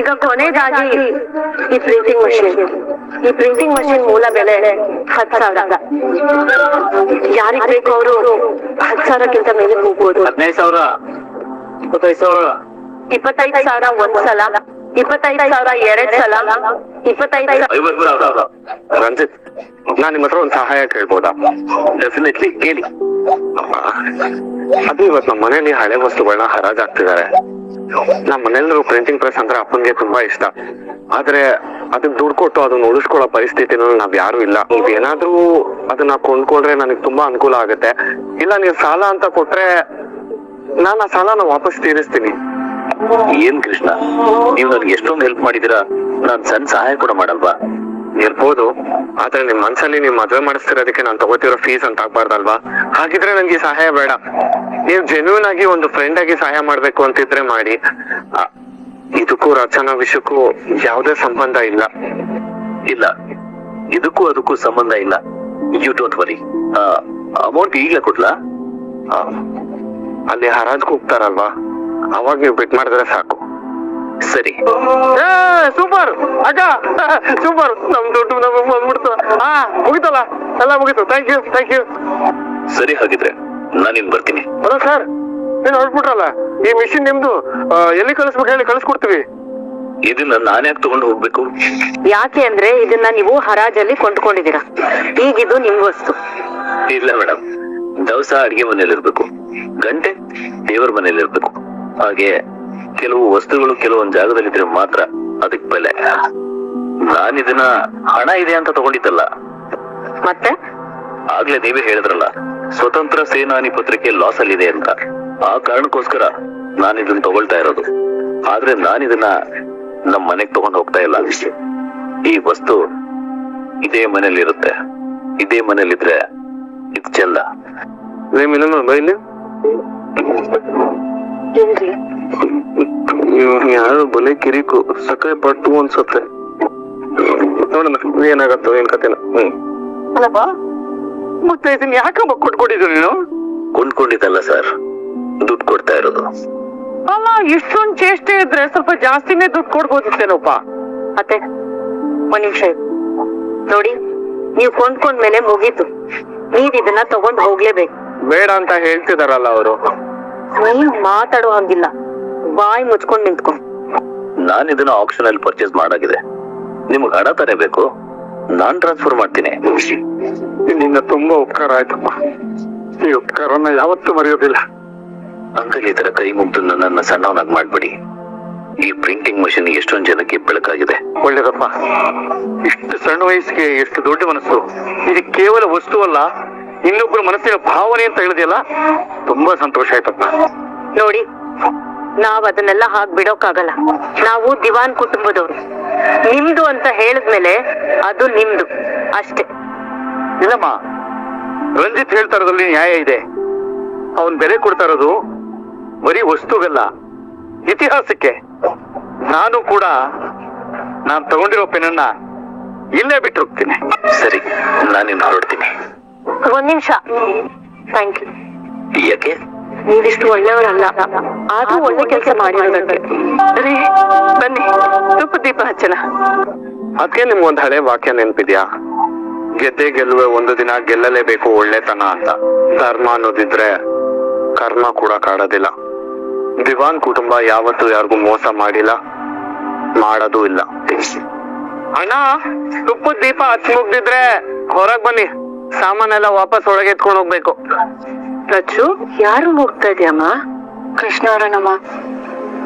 ಈಗ ಕೊನೆಯದಾಗಿ ಈ ಪ್ರಿಂಟಿಂಗ್ ಮಷಿನ್ ಈ ಪ್ರಿಂಟಿಂಗ್ ಮಷಿನ್ ಮೂಲ ಬೆಲೆ ಹತ್ತು ಸಾವಿರ. ಯಾರಿಗ್ ಬೇಕು ಅವರು ಹತ್ತು ಸಾವಿರಕ್ಕಿಂತ ಮೇಲೆ ಹೋಗ್ಬೋದು. ಹದಿನೈದು ಸಾವಿರ ಇಪ್ಪತ್ತೈದು ಸಾವಿರ. ಇಪ್ಪತ್ತೈದು ಸಾವಿರ ಒಂದ್ ಸಲ ಇಪ್ಪತ್ತೈದು ಸಾವಿರ ಎರಡ್ ಸಲ ಇಪ್ಪತ್ತೈದು ಐವತ್ತು ಸಾವಿರ ರಂಜಿತ್ ನಾನ್ ನಿಮ್ಮ ಹತ್ರ ಒಂದು ಸಹಾಯ ಕೇಳ್ಬೋದಾ? ಡೆಫಿನೆಟ್ಲಿ ಕೇಳಿ. ಅದು ಇವತ್ತು ನಮ್ಮ ಮನೇಲಿ ಹಳೆ ವಸ್ತುಗಳನ್ನ ಹರಾಜಾಗ್ತಿದ್ದಾರೆ. ನಮ್ಮ ಮನೆಯಲ್ಲೂ ಪ್ರಿಂಟಿಂಗ್ ಪ್ರೆಸ್ ಅಂದ್ರೆ ಅಪ್ಪನ್ಗೆ ತುಂಬಾ ಇಷ್ಟ. ಆದ್ರೆ ಅದನ್ನ ದುಡ್ಡು ಕೊಟ್ಟು ಅದನ್ನ ಉಳಿಸ್ಕೊಳ್ಳೋ ಪರಿಸ್ಥಿತಿನಲ್ಲಿ ನಾವ್ ಯಾರು ಇಲ್ಲ. ನೀವೇನಾದ್ರೂ ಅದನ್ನ ಕೊಂಡ್ಕೊಂಡ್ರೆ ನನಗೆ ತುಂಬಾ ಅನುಕೂಲ ಆಗುತ್ತೆ. ಇಲ್ಲ ನೀವು ಸಾಲ ಅಂತ ಕೊಟ್ರೆ ನಾನು ಆ ಸಾಲನ ವಾಪಸ್ ತೀರಿಸ್ತೀನಿ. ಏನ್ ಕೃಷ್ಣ? ನೀವು ನನ್ಗೆ ಎಷ್ಟೊಂದು ಹೆಲ್ಪ್ ಮಾಡಿದೀರಾ? ನಾನ್ ಸಣ್ಣ ಸಹಾಯ ಕೂಡ ಮಾಡಲ್ವಾ? ಇರ್ಬೋದು. ಆದ್ರೆ ನಿಮ್ ಮನ್ಸಲ್ಲಿ ನೀವು ಮದ್ವೆ ಮಾಡಿಸ್ತಿರೋದಕ್ಕೆ ನಾನು ತಗೋತಿರೋ ಫೀಸ್ ಅಂತ ಆಗ್ಬಾರ್ದಲ್ವಾ? ಹಾಗಿದ್ರೆ ನನ್ಗೆ ಸಹಾಯ ಬೇಡ. ನೀವು ಜೆನ್ಯೂನ್ ಆಗಿ ಒಂದು ಫ್ರೆಂಡ್ ಆಗಿ ಸಹಾಯ ಮಾಡ್ಬೇಕು ಅಂತಿದ್ರೆ ಮಾಡಿ. ಆ, ಇದಕ್ಕೂ ರಚನಾ ವಿಷಯಕ್ಕೂ ಯಾವುದೇ ಸಂಬಂಧ ಇಲ್ಲ. ಇಲ್ಲ. ಇದಕ್ಕೂ ಅದಕ್ಕೂ ಸಂಬಂಧ ಇಲ್ಲ. ಯು ಡೋಂಟ್ ವರಿ ಅಮೌಂಟ್ ಈಗಲೇ ಕೊಡ್ಲಾ? ಆ, ಅಲ್ಲಿ ಹರಾಜ್ ಹೋಗ್ತಾರಲ್ವಾ ಅವಾಗ ನೀವು ಬಿಟ್ ಮಾಡಿದ್ರೆ ಸಾಕು. ಸರಿ. ಸೂಪರ್. ಅಕ್ಕ ಸೂಪರ್. ನಮ್ ದುಡ್ಡು ನಮ್ಮ ಬಂದ್ಬಿಡ್ತು. ಹಾ ಮುಗಿತಲ್ಲ? ಎಲ್ಲ ಮುಗಿತು. ಥ್ಯಾಂಕ್ ಯು ಥ್ಯಾಂಕ್ ಯು ಸರಿ ಹಾಗಿದ್ರೆ. ನಾನಿನ್ ಬರ್ತೀನಿ. ಹಲೋ ಸರ್ ನೀನ್ ಹೊರಟ್ಬಿಟ್ರಲ್ಲ ಈ ಮಿಷಿನ್ ನಿಮ್ದು ಆ, ಎಲ್ಲಿ ಕಳಿಸ್ಬೇಕು ಹೇಳಿ ಕಳಿಸ್ಕೊಡ್ತೀವಿ. ಇದನ್ನ ನಾನ್ಯಾಕೆ ತಗೊಂಡು ಹೋಗ್ಬೇಕು? ಯಾಕೆ ಅಂದ್ರೆ ಇದನ್ನ ನೀವು ಹರಾಜಲ್ಲಿ ಕೊಂಡ್ಕೊಂಡಿದ್ದೀರಾ. ಈಗಿದ್ದು ನಿಮ್ ವಸ್ತು. ಇಲ್ಲ ಮೇಡಮ್ ದವಸ ಅಡಿಗೆ ಮನೇಲಿ ಇರ್ಬೇಕು ಗಂಟೆ ದೇವರ ಮನೇಲಿ ಇರ್ಬೇಕು ಹಾಗೆ ಕೆಲವು ವಸ್ತುಗಳು ಕೆಲವೊಂದ್ ಜಾಗದಲ್ಲಿದ್ರೆ ಮಾತ್ರ ಅದಕ್ ಬೆಲೆ. ನಾನ್ ಇದನ್ನ ಹಣ ಇದೆ ಅಂತ ತಗೊಂಡಿದ್ದಲ್ಲ. ಮತ್ತೆ? ಆಗ್ಲೇ ನೀವೇ ಹೇಳಿದ್ರಲ್ಲ. ಸ್ವತಂತ್ರ ಸೇನಾನಿ ಪತ್ರಿಕೆ ಲಾಸ್ ಅಲ್ಲಿದೆ ಅಂತ. ಆ ಕಾರಣಕ್ಕೋಸ್ಕರ ನಾನು ಇದನ್ನ ತಗೊಳ್ತಾ ಇರೋದು. ಆದ್ರೆ ನಾನು ಇದನ್ನ ನಮ್ಮ ಮನೆಗ್ ತಗೊಂಡ್ ಹೋಗ್ತಾ ಇಲ್ಲ. ಈ ವಸ್ತು ಇದೇ ಮನೇಲಿ ಇರುತ್ತೆ ಇದೇ ಮನೇಲಿದ್ರೆ ಇದು ಚೆಲ್ಲ. ಯಾರು ಬಲೆ ಕಿರಿಕು ಸಕ್ಕರೆ ಪಟ್ಟು ಅನ್ಸುತ್ತೆ. ನೋಡೋಣ ಏನಾಗತ್ತೋ ಏನ್ ಕತೆನ. ಹ್ಮ್. ಮತ್ತೆ ಇದನ್ನ ಯಾಕಮ್ಮ ಕೊಟ್ಕೊಂಡಿದ್ದು ನೀನು? ಕೊಂಡ್ಕೊಂಡಿದ್ದಲ್ಲ ಸರ್. ದುಡ್ಡು ಕೊಡ್ತಾ ಇರೋದು. ಅಲ್ಲ ಇಷ್ಟೊಂದ್ ಚೇಷ್ಟೆ ಇದ್ರೆ ಸ್ವಲ್ಪ ಜಾಸ್ತಿನೇ ದುಡ್ಡು ಕೊಡ್ಬೋದಿತ್ತೇನೋಪ್ಪ ಮತ್ತೆ ಒಂದ್ ನಿಮಿಷ ನೋಡಿ ನೀವು ಕೊಂಡ್ಕೊಂಡ್ಮೇಲೆ ಮುಗೀತು. ನೀವ್ ಇದನ್ನ ತಗೊಂಡ್ ಹೋಗ್ಲೇಬೇಕು. ಬೇಡ ಅಂತ ಹೇಳ್ತಿದಾರಲ್ಲ ಅವರು. ನೀವ್ ಮಾತಾಡೋ ಹಂಗಿಲ್ಲ. ಬಾಯಿ ಮುಚ್ಕೊಂಡ್ ನಿಂತ್ಕೊಂಡ್ ನಾನು ಇದನ್ನ ಆಪ್ಷನ್ ಅಲ್ಲಿ ಪರ್ಚೇಸ್ ಮಾಡಾಗಿದೆ. ನಿಮ್ಗೆ ಹಣ ತರಬೇಕು ಬೇಕು? ನಾನ್ ಟ್ರಾನ್ಸ್ಫರ್ ಮಾಡ್ತೀನಿ. ನಿನ್ನ ತುಂಬಾ ಉಪಕಾರ ಆಯ್ತಪ್ಪ. ಈ ಉಪಕಾರನ ಯಾವತ್ತೂ ಮರೆಯೋದಿಲ್ಲ. ಅಂಕಲ್ ಈ ತರ ಕೈ ಮುಗ್ದು ನನ್ನ ಸಣ್ಣವನಾಗಿ ಮಾಡ್ಬಿಡಿ. ಈ ಪ್ರಿಂಟಿಂಗ್ ಮಷಿನ್ ಎಷ್ಟೊಂದ್ ಜನಕ್ಕೆ ಬೆಳಕಾಗಿದೆ. ಒಳ್ಳೇದಪ್ಪ. ಇಷ್ಟು ಸಣ್ಣ ವಯಸ್ಸಿಗೆ ಎಷ್ಟು ದೊಡ್ಡ ಮನಸ್ಸು. ಇದು ಕೇವಲ ವಸ್ತು ಅಲ್ಲ ಇನ್ನೊಬ್ಬರ ಮನಸ್ಸಿನ ಭಾವನೆ ಅಂತ ಹೇಳಿದೆಯಲ್ಲ ತುಂಬಾ ಸಂತೋಷ ಆಯ್ತಪ್ಪ. ನೋಡಿ ನಾವ್ ಅದನ್ನೆಲ್ಲ ಹಾಗ್ ಬಿಡೋಕ್ಕಾಗಲ್ಲ ನಾವು ದಿವಾನ್ ಕುಟುಂಬದವ್ರು. ನಿಮ್ದು ಅಂತ ಹೇಳಿದ್ಮೇಲೆ ಅದು ನಿಮ್ದು. ಅಷ್ಟೇ. ಇಲ್ಲಮ್ಮ ರಂಜಿತ್ ಹೇಳ್ತಾ ಇರೋದ್ರಲ್ಲಿ ನ್ಯಾಯ ಇದೆ. ಅವನ್ ಬೆಲೆ ಕೊಡ್ತಾ ಇರೋದು ಬರೀ ವಸ್ತುಗಲ್ಲ ಇತಿಹಾಸಕ್ಕೆ. ನಾನು ಕೂಡ ನಾನು ತಗೊಂಡಿರೋ ಪೆನ್ನ ಇಲ್ಲೇ ಬಿಟ್ಟು ಹೋಗ್ತೀನಿ ಸರಿ ನಾನಿನ್ ಹೊರಡ್ತೀನಿ. ಒಂದ್ ನಿಮಿಷ. ಥ್ಯಾಂಕ್ ಯು ಯಾಕೆ? ನೀವಿಷ್ಟು ಒಳ್ಳೆಯವರಲ್ಲ. ಆದ್ರೂ ಒಳ್ಳೆ ಕೆಲಸ ಮಾಡಿರೋದಕ್ಕೆ ರೀ ಬನ್ನಿ ತುಪ್ಪ ದೀಪ ಹಚ್ಚನ ಅದಕ್ಕೆ ನಿಮ್ಗೊಂದ್ ಹಳೆ ವಾಕ್ಯ ನೆನ್ಪಿದ್ಯಾ? ಗೆದ್ದೆ ಗೆಲ್ಲುವೆ ಒಂದು ದಿನ ಗೆಲ್ಲಲೇಬೇಕು ಒಳ್ಳೆತನ ಅಂತ. ಧರ್ಮ ಅನ್ನೋದಿದ್ರೆ ಕರ್ಮ ಕೂಡ ಕಾಡೋದಿಲ್ಲ. ದಿವಾನ್ ಕುಟುಂಬ ಯಾವತ್ತೂ ಯಾರಿಗೂ ಮೋಸ ಮಾಡಿಲ್ಲ, ಮಾಡೋದು ಇಲ್ಲ. ಅಣ್ಣ ತುಪ್ಪ ದೀಪ ಹಚ್ಚಿ ಮುಗ್ದಿದ್ರೆ ಹೊರಗ್ ಬನ್ನಿ. ಸಾಮಾನೆಲ್ಲ ವಾಪಸ್ ಒಳಗೆ ಎತ್ಕೊಂಡು ಹೋಗ್ಬೇಕು. ರಚ್ಚು ಯಾರು ಹೋಗ್ತಾ ಇದೆಯಮ್ಮ? ಕೃಷ್ಣ ಅವರನಮ್ಮ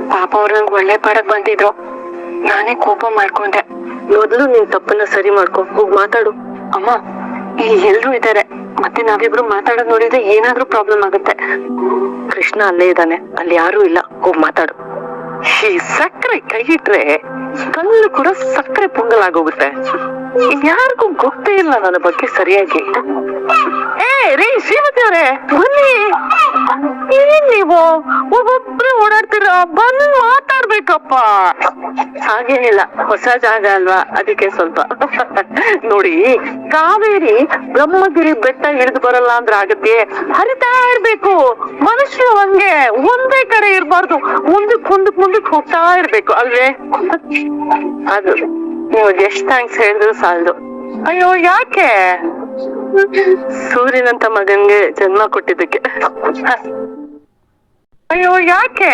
ಪಾಪ ಅವ್ರ ನಂಗೆ ಒಳ್ಳೆ ಪಾಡಕ್ ಬಂದಿದ್ರು. ನಾನೇ ಕೋಪ ಮಾಡ್ಕೊಂಡೆ. ಮೊದ್ಲು ನಿನ್ ತಪ್ಪನ್ನ ಸರಿ ಮಾಡ್ಕೊ ಹೋಗ್ ಮಾತಾಡು. ಅಮ್ಮ ಇಲ್ಲಿ ಎಲ್ರು ಇದ್ದಾರೆ ಮತ್ತೆ ನಾವಿಬ್ರು ಮಾತಾಡೋದ್ ನೋಡಿದ್ರೆ ಏನಾದ್ರೂ ಪ್ರಾಬ್ಲಮ್ ಆಗುತ್ತೆ. ಕೃಷ್ಣ ಅಲ್ಲೇ ಇದ್ದಾನೆ. ಅಲ್ಲಿ ಯಾರು ಇಲ್ಲ. ಹೋಗ್ ಮಾತಾಡು. ಈ ಸಕ್ಕರೆ ಕೈ ಇಟ್ರೆ ಕಲ್ಲು ಕೂಡ ಸಕ್ಕರೆ ಪೊಂಗಲ್ ಆಗೋಗುತ್ತೆ. ಯಾರಿಗೂ ಗೊತ್ತೇ ಇಲ್ಲ ನನ್ನ ಬಗ್ಗೆ ಸರಿಯಾಗಿ. ಏ, ರೀ, ಶ್ರೀಮತಿ ಅವರೇ, ಬನ್ನಿ. ಏನ್ ನೀವು? ಒಬ್ಬೊಬ್ರು ಓಡಾಡ್ತೀರ, ಬಂದು ಮಾತಾಡ್ಬೇಕಪ್ಪ. ಹಾಗೇನಿಲ್ಲ, ಹೊಸ ಜಾಗ ಅಲ್ವಾ? ಅದಕ್ಕೆ ಸ್ವಲ್ಪ. ನೋಡಿ, ಕಾವೇರಿ ಬ್ರಹ್ಮಗಿರಿ ಬೆಟ್ಟ ಹಿಡಿದು ಬರಲ್ಲ ಅಂದ್ರೆ ಆಗತ್ತೆ. ಹರಿತಾ ಇರ್ಬೇಕು. ಮನುಷ್ಯ ಹಂಗೆ ಒಂದೇ ಕಡೆ ಇರ್ಬಾರ್ದು. ಮುಂದಕ್ ಮುಂದಕ್ ಮುಂದಕ್ ಹೋಗ್ತಾ ಇರ್ಬೇಕು, ಅಲ್ವೇ? ಅದು. ನೀವು ಎಷ್ಟ್ ಥ್ಯಾಂಕ್ಸ್ ಹೇಳಿದ್ರು ಸಾಲದು. ಅಯ್ಯೋ ಯಾಕೆ? ಸೂರ್ಯನಂತ ಮಗನ್ಗೆ ಜನ್ಮ ಕೊಟ್ಟಿದ್ದಕ್ಕೆ. ಅಯ್ಯೋ ಯಾಕೆ?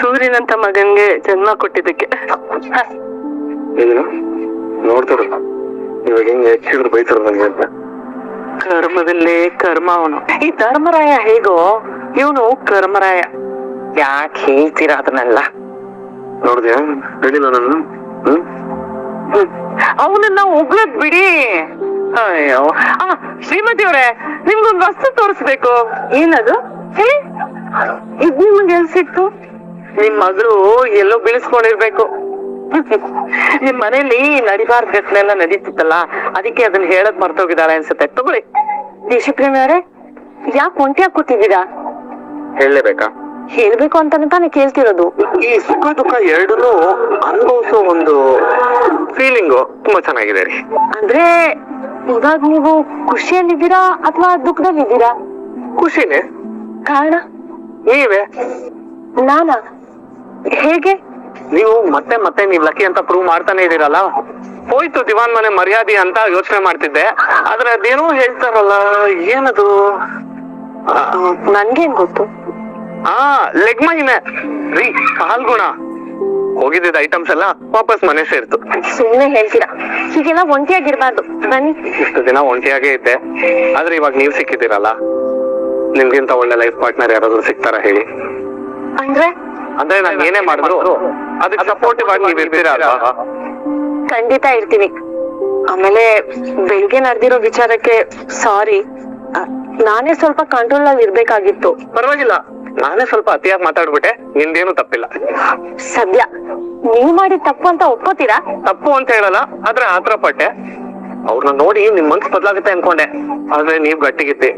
ಸೂರ್ಯನಂತ ಮಗನ್ಗೆ ಜನ್ಮ ಕೊಟ್ಟಿದ್ದಕ್ಕೆ. ಏನು? ನೋಡ್ತಾರ. ಇವಾಗ ಹೆಂಗೆ ಹೆಚ್ಚಿದ್ರು ಬೈತಾರ ನನಗೆ ಅಂತ. ಕರ್ಮದಲ್ಲೇ ಕರ್ಮ ಅವನು. ಈ ಧರ್ಮರಾಯ ಹೇಗೋ ಇವನು ಕರ್ಮರಾಯ. ಯಾಕೆ ಹೇಳ್ತೀರಾ ಅದನ್ನೆಲ್ಲ? ನೋಡಿದ್ಯಾ? ಹೇಳಿಲ್ಲ ನಾನು ಅವನನ್ನ ಉಗ್ಳದ್ ಬಿಡಿ. ಅಯ್ಯೋ. ಆ ಶ್ರೀಮತಿ ಅವರೇ ನಿಮ್ಗೊಂದು ವಸ್ತು ತೋರಿಸ್ಬೇಕು. ಏನದು? ಹೇ? ಇದ್ ನಿಮ್ಗೆ ಎಲ್ ಸಿಕ್ತು? ನಿಮ್ ಮಗಳು ಎಲ್ಲೋ ಬೀಳಿಸ್ಕೊಂಡಿರ್ಬೇಕು. ನಿಮ್ ಮನೇಲಿ ನಡಿಬಾರ್ದ ಘಟನೆಲ್ಲ ನಡೀತಿತ್ತಲ್ಲ ಅದಕ್ಕೆ ಅದನ್ನ ಹೇಳದ್ ಮರ್ತೋಗಿದ್ದಾಳೆ ಅನ್ಸುತ್ತೆ. ತಗೊಳ್ಳಿ. ದೇಶಪ್ರೇಮಿ ಅವರೇ ಯಾಕೆ ಒಂಟಿಯಾಗಿ ಕೂತಿದ್ದೀರಾ? ಹೇಳಲೇಬೇಕಾ? ಹೇಳ್ಬೇಕು ಅಂತಾನೆ ತಾನೇ ಕೇಳ್ತಿರೋದು. ಈ ಸುಖ ದುಃಖ ಎರಡನ್ನೂ ಅನುಭವಿಸೋ ಒಂದು ಫೀಲಿಂಗು ತುಂಬಾ ಚೆನ್ನಾಗಿದೆ ರೀ. ಅಂದ್ರೆ ಇವಾಗ ನೀವು ಖುಷಿಯಲ್ಲಿದ್ದೀರಾ ಅಥವಾ ದುಃಖದಲ್ಲಿದ್ದೀರಾ? ಖುಷಿನೇ. ಕಾರಣ? ನೀವೇ? ನಾನಾ? ಹೇಗೆ? ನೀವು ಮತ್ತೆ ಮತ್ತೆ ನೀವ್ ಲಕ್ಕಿ ಅಂತ ಪ್ರೂವ್ ಮಾಡ್ತಾನೆ ಇದೀರಲ್ಲ ಹೋಯ್ತು ದಿವಾನ್ ಮನೆ ಮರ್ಯಾದೆ ಅಂತ ಯೋಚನೆ ಮಾಡ್ತಿದ್ದೆ. ಆದ್ರೆ ಅದೇನೋ ಹೇಳ್ತಾರಲ್ಲ ಏನದು? ನನ್ಗೇನ್ ಗೊತ್ತು? ಆ ಲೆಗ್ ಮಹಿಮೆ ರೀ ಕಾಲ್ಗುಣ ಹೋಗಿದ್ದ ಐಟಮ್ಸ್ ಎಲ್ಲ ವಾಪಸ್ ಮನೆ ಸೇರ್ತು. ಸುಮ್ನೆ ಹೇಳ್ತೀರಾ? ಹೀಗೆಲ್ಲ ಒಂಟಿಯಾಗಿರ್ಬಾರ್ದು. ಬನ್ನಿ. ಇಷ್ಟು ದಿನ ಒಂಟಿಯಾಗೇ ಇದ್ದೆ. ಆದ್ರೆ ಇವಾಗ ನೀವ್ ಸಿಕ್ಕಿದ್ದೀರಲ್ಲ. ನಿಮ್ಗಿಂತ ಒಳ್ಳೆ ಲೈಫ್ ಪಾರ್ಟ್ನರ್ ಯಾರಾದ್ರೂ ಸಿಗ್ತಾರ ಹೇಳಿ. ಅಂದ್ರೆ? ಅಂದ್ರೆ ನಾನು ಏನೇ ಮಾಡಿದ್ರು ಅದಕ್ಕೆ ಸಪೋರ್ಟಿವ್ ಆಗಿ ನೀವ್ ಇರ್ತೀರಾ ಅಲ್ವಾ? ಖಂಡಿತ ಇರ್ತೀನಿ ಆಮೇಲೆ ಬೆಳಿಗ್ಗೆ ನಡೆದಿರೋ ವಿಚಾರಕ್ಕೆ ಸಾರಿ ನಾನೇ ಸ್ವಲ್ಪ ಕಂಟ್ರೋಲ್ ಅಲ್ಲಿ ಇರ್ಬೇಕಾಗಿತ್ತು. ಪರವಾಗಿಲ್ಲ. ನಾನೇ ಸ್ವಲ್ಪ ಅತಿಯಾಗಿ ಮಾತಾಡ್ಬಿಟ್ಟೆ ನಿಂದೇನು ತಪ್ಪಿಲ್ಲ. ಸದ್ಯ ನೀವ್ ಮಾಡಿ ತಪ್ಪು ಅಂತ ಒಪ್ಕೋತೀರಾ? ತಪ್ಪು ಅಂತ ಹೇಳಲ್ಲ ಆದ್ರೆ ಆತರ ಪಟ್ಟೆ ಅವ್ರನ್ನ ನೋಡಿ ನಿಮ್ ಮನ್ಸ್ ಬದ್ಲಾಗುತ್ತೆ ಅನ್ಕೊಂಡೆ ಆದ್ರೆ ನೀವ್ ಗಟ್ಟಿಗಿದ್ದಿ.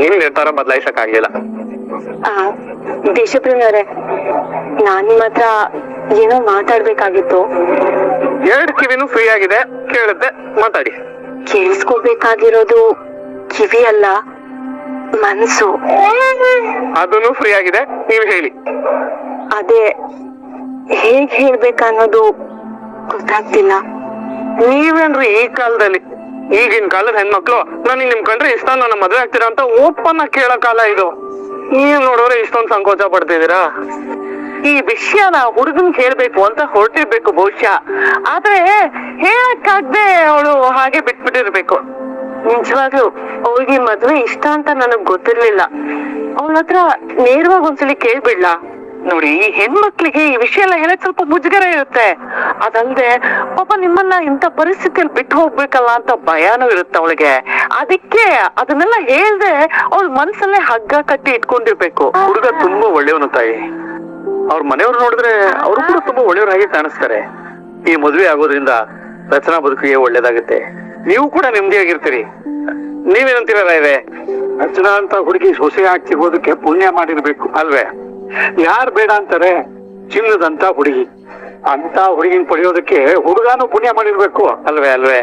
ನಿಮ್ ನಿರ್ಧಾರ ಬದಲಾಯಿಸಕ್ ಆಗ್ಲಿಲ್ಲ ಆ, ದೇಶಪ್ರೇಮಿ ಅವರೇ ನಾನ್ ನಿಮ್ ಹತ್ರ ಏನೋ ಮಾತಾಡ್ಬೇಕಾಗಿತ್ತು. ಎರಡ್ ಕಿವಿನೂ ಫ್ರೀ ಆಗಿದೆ ಕೇಳುತ್ತೆ ಮಾತಾಡಿ. ಕೇಳಿಸ್ಕೋಬೇಕಾಗಿರೋದು ಕಿವಿ ಅಲ್ಲ. ಮನ್ಸು. ಅದನ್ನು ಫ್ರೀ ಆಗಿದೆ. ನೀವು ಹೇಳಿ. ಅದೇ ಹೇಗ್ ಹೇಳ್ಬೇಕನ್ನೋದು ಗೊತ್ತಾಗ್ತಿಲ್ಲ. ನೀವೇನ್ರಿ ಈ ಕಾಲದಲ್ಲಿ? ಈಗಿನ ಕಾಲದ ಹೆಣ್ಮಕ್ಳು ನನಗೆ ನಿಮ್ ಕಂಡ್ರೆ ಇಷ್ಟ ನನ್ನ ಮದ್ವೆ ಆಗ್ತೀರಾ ಅಂತ ಓಪನ್ ಆಗಿ ಕೇಳೋ ಕಾಲ ಇದು. ನೀವ್ ನೋಡೋರೆ ಇಷ್ಟೊಂದು ಸಂಕೋಚ ಪಡ್ತಿದ್ದೀರಾ? ಈ ವಿಷಯನ ಹುಡುಗನ್ ಹೇಳ್ಬೇಕು ಅಂತ ಹೊರಟಿರ್ಬೇಕು ಬಹುಶಃ. ಆದ್ರೆ ಹೇಳಕ್ಕಾಗ್ದೆ ಅವಳು ಹಾಗೆ ಬಿಟ್ಬಿಟ್ಟಿರ್ಬೇಕು. ನಿಜವಾಗ್ಲು ಅವಳಿಗೆ ಮದ್ವೆ ಇಷ್ಟ ಅಂತ ನನಗ್ ಗೊತ್ತಿರ್ಲಿಲ್ಲ. ಅವಳ ಹತ್ರ ನೇರವಾಗಿ ಒಂದ್ಸಲಿ ಕೇಳ್ಬಿಡ್ಲಾ? ನೋಡಿ, ಈ ಹೆಣ್ಮಕ್ಳಿಗೆ ಈ ವಿಷಯ ಎಲ್ಲ ಹೇಳಕ್ ಸ್ವಲ್ಪ ಮುಜುಗರ ಇರುತ್ತೆ. ಅದಲ್ದೆ, ಪಾಪ ನಿಮ್ಮನ್ನ ಇಂಥ ಪರಿಸ್ಥಿತಿಯಲ್ಲಿ ಬಿಟ್ಟು ಹೋಗ್ಬೇಕಲ್ಲ ಅಂತ ಭಯಾನೂ ಇರುತ್ತೆ ಅವಳಿಗೆ. ಅದಕ್ಕೆ ಅದನ್ನೆಲ್ಲ ಹೇಳ್ದೆ ಅವ್ಳ ಮನ್ಸಲ್ಲೇ ಹಗ್ಗ ಕಟ್ಟಿ ಇಟ್ಕೊಂಡಿರ್ಬೇಕು. ಹುಡುಗ ತುಂಬಾ ಒಳ್ಳೆಯವನು ತಾಯಿ. ಅವ್ರ ಮನೆಯವ್ರು ನೋಡಿದ್ರೆ ಅವರು ಕೂಡ ತುಂಬಾ ಒಳ್ಳೆಯವರಾಗಿ ಕಾಣಿಸ್ತಾರೆ. ಈ ಮದುವೆ ಆಗೋದ್ರಿಂದ ರಚನಾ ಬದುಕಿಗೆ ಒಳ್ಳೇದಾಗುತ್ತೆ. ನೀವು ಕೂಡ ನೆಮ್ಮದಿಯಾಗಿರ್ತೀರಿ. ನೀವೇನಂತೀರ ಇದೆ? ಅರ್ಚನಾ ಅಂತ ಹುಡುಗಿ ಸೊಸೆ ಆಗ್ತಿರೋದಕ್ಕೆ ಪುಣ್ಯ ಮಾಡಿರ್ಬೇಕು. ಅಲ್ವೇ? ಯಾರ್ ಬೇಡ ಅಂತಾರೆ? ಚಿನ್ನದಂತ ಹುಡುಗಿ. ಅಂತ ಹುಡುಗಿನ ಪಡೆಯೋದಕ್ಕೆ ಹುಡುಗಾನು ಪುಣ್ಯ ಮಾಡಿರ್ಬೇಕು. ಅಲ್ವೇ ಅಲ್ವೇ?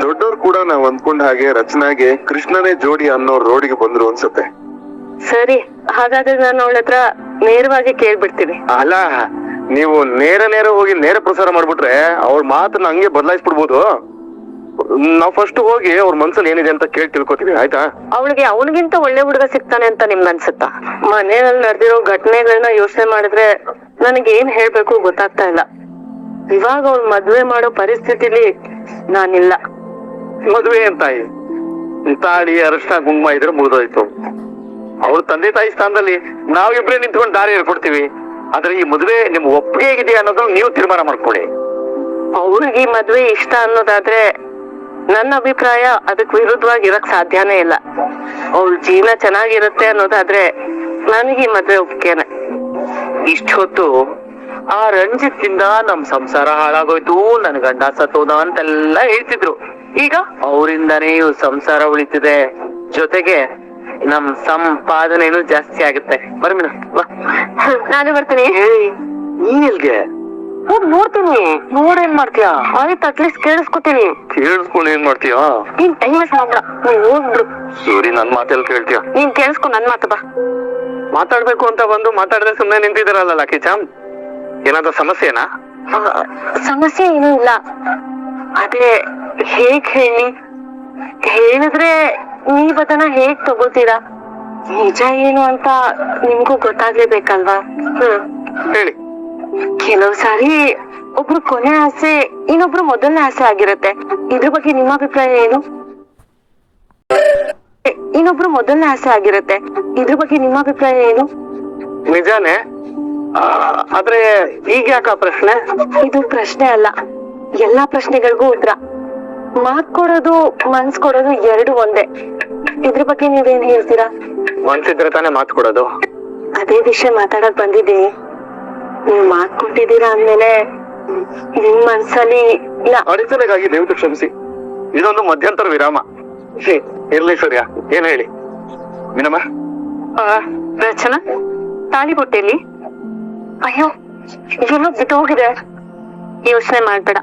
ದೊಡ್ಡವ್ರು ಕೂಡ ನಾವ್ ಅಂದ್ಕೊಂಡ ಹಾಗೆ ರಚನಾಗೆ ಕೃಷ್ಣನೇ ಜೋಡಿ ಅನ್ನೋ ರೋಡಿಗೆ ಬಂದ್ರು ಅನ್ಸುತ್ತೆ. ಸರಿ ಹಾಗಾದ್ರೆ ನಾನು ಅವಳ ಹತ್ರ ನೇರವಾಗಿ ಕೇಳ್ಬಿಡ್ತೀನಿ. ಅಲ್ಲ ನೀವು ನೇರ ನೇರ ಹೋಗಿ ನೇರ ಪ್ರಸಾರ ಮಾಡ್ಬಿಟ್ರೆ ಅವ್ರ ಮಾತನ್ನ ಹಂಗೆ ಬದಲಾಯಿಸ್ಬಿಡ್ಬೋದು. ನಾವ್ ಫಸ್ಟ್ ಹೋಗಿ ಅವ್ರ ಮನ್ಸಲ್ಲಿ ಏನಿದೆ ಅಂತ ಕೇಳಿ ತಿಳ್ಕೊತೀವಿ ಆಯ್ತಾ? ಅವಳಿಗೆ ಅವನಿಗಿಂತ ಒಳ್ಳೆ ಹುಡುಗ ಸಿಗ್ತಾನೆ ಅಂತ ನಿಮ್ಗೆ ಅನ್ಸುತ್ತಾ? ಮನೆಯಲ್ಲಿ ನಡೆದಿರೋ ಘಟನೆಗಳನ್ನ ಯೋಚನೆ ಮಾಡಿದ್ರೆ ನನಗೆ ಏನ್ ಹೇಳ್ಬೇಕು ಗೊತ್ತಾಗ್ತಾ ಇಲ್ಲ. ಇವಾಗ ಅವ್ಳು ಮದ್ವೆ ಮಾಡೋ ಪರಿಸ್ಥಿತಿಲಿ ನಾನಿಲ್ಲ. ಮದುವೆ ಅಂತ ತಾಯಿ ತಾಳಿ ಅರಶಿನ ಕುಂಕುಮ ಇದ್ರೆ ಮುಗಿದೋಯ್ತು. ಅವ್ರ ತಂದೆ ತಾಯಿ ಸ್ಥಾನದಲ್ಲಿ ನಾವಿಬ್ರೇ ನಿಂತ್ಕೊಂಡು ದಾರಿ ಹೇಳ್ಕೊಡ್ತೀವಿ. ಆದ್ರೆ ಈ ಮದ್ವೆ ನಿಮ್ ಒಪ್ಪಿಗೆ ಹೇಗಿದೆ ಅನ್ನೋದನ್ನ ನೀವು ತೀರ್ಮಾನ ಮಾಡ್ಕೊಳ್ಳಿ. ಅವ್ರಿಗೆ ಈ ಮದ್ವೆ ಇಷ್ಟ ಅನ್ನೋದಾದ್ರೆ ನನ್ನ ಅಭಿಪ್ರಾಯ ಅದಕ್ ವಿರುದ್ಧವಾಗಿ ಇರಕ್ ಸಾಧ್ಯನೇ ಇಲ್ಲ. ಅವ್ರ ಜೀವನ ಚೆನ್ನಾಗಿರುತ್ತೆ ಅನ್ನೋದಾದ್ರೆ ನನಗೆ ಈ ಮದ್ವೆ ಒಪ್ಕೇನೆ ಇಷ್ಟ ಹೊತ್ತು ಆ ರಂಜಿತ್ ಇಂದ ನಮ್ ಸಂಸಾರ ಹಾಳಾಗೋಯ್ತು ನನ್ ಗಂಡ ಸತ್ತೋದ ಅಂತೆಲ್ಲ ಹೇಳ್ತಿದ್ರು. ಈಗ ಅವರಿಂದಾನೇ ಇವ್ ಸಂಸಾರ ಉಳಿತಿದೆ. ಜೊತೆಗೆ ನಮ್ ಸಂಪಾದನೆನೂ ಜಾಸ್ತಿ ಆಗುತ್ತೆ. ಬರ್ಮಿನ ನಾನು ಬರ್ತೀನಿ. ನೀನ್ ಎಲ್ಗೆ? ಹೋಗ್ ನೋಡ್ತೀನಿ. ನೋಡೇನ್ ಮಾಡ್ತೀಯಾ? ಆಯ್ತು ಅಟ್ಲೀಸ್ಟ್ ಕೇಳಿಸ್ಕೊತೀನಿ. ಕೇಳಿಸ್ಕೊಂಡು ಏನ್ ಮಾಡ್ತೀಯಾ? ನೀನ್ ಟೈಮ್ ವೇಸ್ಟ್ ಮಾಡ್ಬೇಡ. ನೀನ್ ಹೋಗ್ಬಿಡು. ಸರಿ ನನ್ ಮಾತೆಲ್ಲ ಕೇಳ್ತೀಯ? ನೀನ್ ಕೇಳಿಸ್ಕೊ ನನ್ ಮಾತು ಬಾ. ಮಾತಾಡ್ಬೇಕು ಅಂತ ಬಂದು ಮಾತಾಡದೆ ಸುಮ್ನೆ ನಿಂತಿದ್ದೀರಲ್ಲ ಲಕ್ಕಿ ಚಾಮ್? ಏನಾದ್ರೂ ಸಮಸ್ಯೆನಾ? ಆ, ಸಮಸ್ಯೆ ಏನೂ ಇಲ್ಲ ಅದೇ ಹೇಗ್ ಹೇಳಿ? ಹೇಳಿದ್ರೆ ನೀವ್ ಅದನ್ನ ಹೇಗ್ ತಗೋತೀರಾ? ನಿಜ ಏನು ಅಂತ ನಿಮ್ಗೂ ಗೊತ್ತಾಗ್ಲೇಬೇಕಲ್ವಾ? ಹ್ಮ್. ಹೇಳಿ. ಕೆಲವು ಸಾರಿ ಒಬ್ರು ಕೊನೆ ಆಸೆ ಇನ್ನೊಬ್ರು ಮೊದಲನೇ ಆಸೆ ಆಗಿರುತ್ತೆ. ಇದ್ರ ಬಗ್ಗೆ ನಿಮ್ಮ ಅಭಿಪ್ರಾಯ ಏನು? ಇನ್ನೊಬ್ರು ಮೊದಲನೇ ಆಸೆ ಆಗಿರುತ್ತೆ. ಇದ್ರ ಬಗ್ಗೆ ನಿಮ್ಮ ಅಭಿಪ್ರಾಯ ಏನು? ನಿಜಾನೇ? ಆ, ಆದ್ರೆ ಈಗ ಯಾಕ ಪ್ರಶ್ನೆ? ಇದು ಪ್ರಶ್ನೆ ಅಲ್ಲ. ಎಲ್ಲಾ ಪ್ರಶ್ನೆಗಳಿಗೂ ಉತ್ತರ. ಮಾತ್ ಕೊಡೋದು ಮನ್ಸ್ ಕೊಡೋದು ಎರಡು ಒಂದೇ. ಇದ್ರ ಬಗ್ಗೆ ನೀವೇನ್ ಹೇಳ್ತೀರಾ? ಮನ್ಸಿದ್ರೆ ತಾನೇ ಮಾತ್ ಕೊಡೋದು. ಅದೇ ವಿಷಯ ಮಾತಾಡಕ್ ಬಂದಿದ್ದೀನಿ ನೀವ್ ಮಾತ್ ಕೊಟ್ಟಿದ್ದೀರಾ ಅಂದ್ಮೇಲೆ ನಿಮ್ ಮನ್ಸಲ್ಲಿ ಇಲ್ಲ. ಅಡಚಣೆಗಾಗಿ ದಯವಿಟ್ಟು ಕ್ಷಮಿಸಿ. ಇದೊಂದು ಮಧ್ಯಂತರ ವಿರಾಮ. ಇರ್ಲಿ ಸೂರ್ಯ ಏನ್ ಹೇಳಿ? ಮೀನಮ್ಮ ರಚನಾ ತಾಳಿ ಬೊಟ್ಟೆಲಿ ಅಯ್ಯೋ ಏನೋ ಬಿಟ್ಟು ಹೋಗಿದೆ ಯೋಚನೆ ಮಾಡ್ಬೇಡ.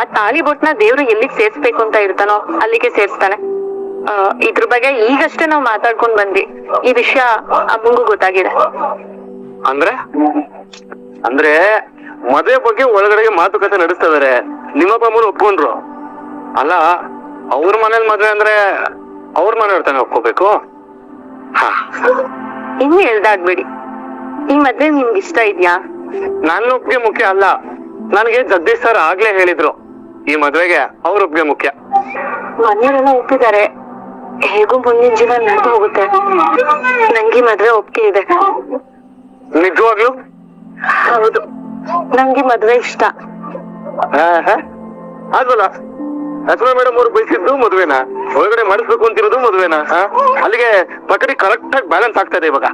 ಆ ತಾಳಿ ಬೊಟ್ನ ದೇವ್ರು ಎಲ್ಲಿಗೆ ಸೇರ್ಸ್ಬೇಕು ಅಂತ ಇರ್ತಾನೋ ಅಲ್ಲಿಗೆ ಸೇರ್ಸ್ತಾನೆ. ಆ, ಇದ್ರ ಬಗ್ಗೆ ಈಗಷ್ಟೇ ನಾವ್ ಮಾತಾಡ್ಕೊಂಡ್ ಬಂದ್ವಿ. ಈ ವಿಷಯ ಅಮ್ಮಂಗೂ ಗೊತ್ತಾಗಿದೆ. ಅಂದ್ರೆ? ಅಂದ್ರೆ ಮದುವೆ ಬಗ್ಗೆ ಒಳಗಡೆಗೆ ಮಾತುಕತೆ ನಡೆಸ್ತಾ ಇದಾರೆ ನಿಮ್ಮಪ್ಪ ಅಮ್ಮನ ಒಪ್ಕೊಂಡ್ರು. ಅಲ್ಲ ಅವ್ರ ಮನೇಲಿ ಮದ್ವೆ ಅಂದ್ರೆ ಅವ್ರ ಮನೆ ತಾನೆ ಒಪ್ಕೋಬೇಕು? ಹಾ. ಇನ್ನು ಎಳ್ದಾಡ್ಬೇಡಿ ಈ ಮದ್ವೆ ನಿಮ್ಗೆ ಇಷ್ಟ ಇದ್ಯಾ? ನನ್ನ ಒಪ್ಪಿಗೆ ಮುಖ್ಯ ಅಲ್ಲ. ನನಗೆ ಜಗದೀಶ್ ಸರ್ ಆಗ್ಲೇ ಹೇಳಿದ್ರು. ಈ ಮದ್ವೆಗೆ ಅವ್ರ ಒಪ್ಪಿಗೆ ಮುಖ್ಯ. ಮನೆಯವರೆಲ್ಲ ಒಪ್ಪಿದ್ದಾರೆ. ಹೇಗೂ ಮುಂದಿನ ಜೀವನ ನಡೆದು ಹೋಗುತ್ತೆ. ನಂಗೆ ಮದ್ವೆ ಒಪ್ಪಿಗೆ ಇದೆ. ನಿಜವಾಗ್ಲು? ಹೌದು. ನಂಗೆ ಮದ್ವೆ ಇಷ್ಟ. ಆದ್ವಲ್ಲ? ರಚನಾ ಮೇಡಮ್ ಅವ್ರು ಬಯಸಿದ್ದು ಮದುವೆನಾ? ಒಳಗಡೆ ಮಾಡಿಸ್ಬೇಕು ಅಂತಿರೋದು ಮದುವೆನಾ? ಅಲ್ಲಿಗೆ ಪಕಡಿ ಕರೆಕ್ಟ್ ಆಗಿ ಬ್ಯಾಲೆನ್ಸ್ ಆಗ್ತಾ ಇದೆ ಇವಾಗ.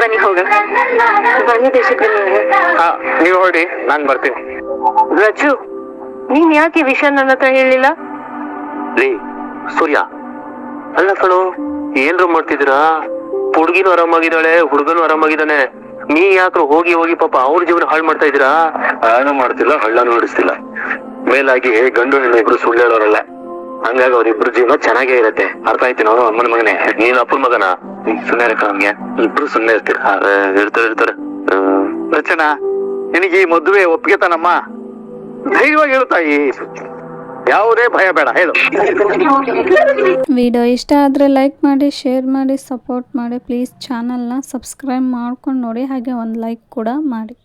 ಬನ್ನಿ ಹೋಗೋಣ ಬನ್ನಿ ದೇಶಕ್ಕೆ ನೀವು. ಹೊರಡಿ ನಾನ್ ಬರ್ತೀನಿ. ರಜು ನೀನ್ ಯಾಕೆ ವಿಷಯ ನನ್ನ ಹತ್ರ ಹೇಳಿಲ್ಲ? ರೀ ಸೂರ್ಯ. ಅಲ್ಲ ಕಣೋ ಏನ್ರು ಮಾಡ್ತಿದ್ದೀರಾ? ಹುಡುಗಿನೂ ಆರಾಮಾಗಿದ್ದಾಳೆ ಹುಡುಗನು ಆರಾಮಾಗಿದ್ದಾನೆ. ನೀ ಯಾಕ್ರು ಹೋಗಿ ಹೋಗಿ ಪಾಪ ಅವ್ರ ಜೀವನ ಹಾಳು ಮಾಡ್ತಾ ಇದ್ದೀರಾ? ನಾನು ಮಾಡ್ತಿಲ್ಲ ಹಳ್ಳನು ಹೊಡಿಸ್ತಿಲ್ಲ ಮೇಲಾಗಿ ಗಂಡು ಹೆಣ್ಣು ಇಬ್ರು ಸುಳ್ಳು ಹೇಳೋರಲ್ಲ. ಹಂಗಾಗಿ ಅವ್ರಿಬ್ರು ಜೀವನ ಚೆನ್ನಾಗೇ ಇರತ್ತೆ. ಅರ್ಥ ಆಯ್ತೇನೋ ಅಮ್ಮನ ಮಗನೇ. ನೀನ್ ಅಪ್ಪನ ಮಗನ? ಸುಮ್ಮನೆ ಇರಕ್ಕ ನಮ್ಗೆ ಇಬ್ರು ಸುಮ್ಮನೆ ಇರ್ತೀರ. ಇರ್ತಾರೆ ಇರ್ತಾರೆ. ರಚನಾ ನಿನಗೆ ಈ ಮದುವೆ ಒಪ್ಪಿಗೆ ತಾನಮ್ಮ? ಧೈರ್ಯವಾಗಿ ಹೇಳು ತಾಯಿ. ಯಾವುದೇ ಭಯ ಬೇಡ, ಹೇಳು. ವಿಡಿಯೋ ಇಷ್ಟ ಆದರೆ ಲೈಕ್ ಮಾಡಿ, ಶೇರ್ ಮಾಡಿ, ಸಪೋರ್ಟ್ ಮಾಡಿ, ಪ್ಲೀಸ್ ಚಾನಲ್ನ ಸಬ್ಸ್ಕ್ರೈಬ್ ಮಾಡ್ಕೊಂಡು ನೋಡಿ, ಹಾಗೆ ಒಂದು ಲೈಕ್ ಕೂಡ ಮಾಡಿ.